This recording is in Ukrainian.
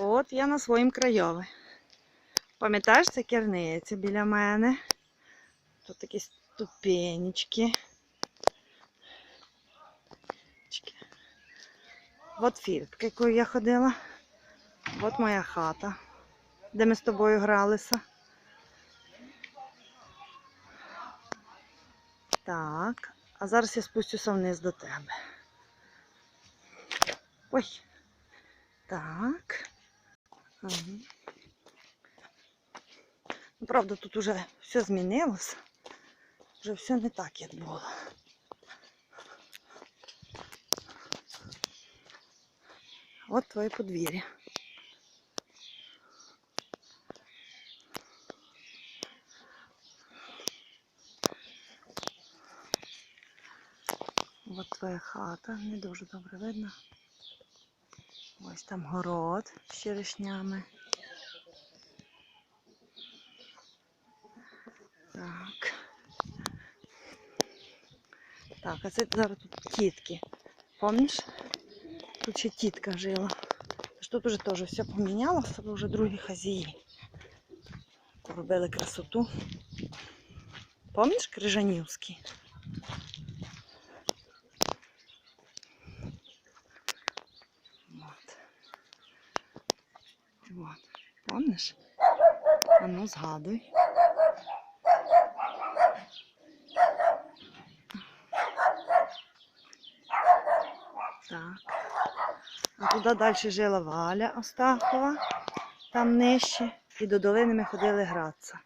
От я на своїм крайові. Пам'ятаєш, це керниця біля мене. Тут такі ступенечки. От фіртка, якою я ходила. От моя хата, де ми з тобою гралися. Так, а зараз я спустюся вниз до тебе. Ой. Так. Ну, правда, тут уже все змінилося. Вже все не так, як було. От твоє подвір'я. От твоя хата, не дуже добре видно. Ось там город з черешнями. Так. Так, а це зараз тут тітки. Помніш? Тут ще тітка жила. Тож тут уже теж все помінялося, бо вже другі хазії. Робили красоту. Помніш Крижанівський? Вот. Помниш? А ну згадуй. Так. А туди далі жила Валя Остахова, там нижче. І до долини ми ходили гратися.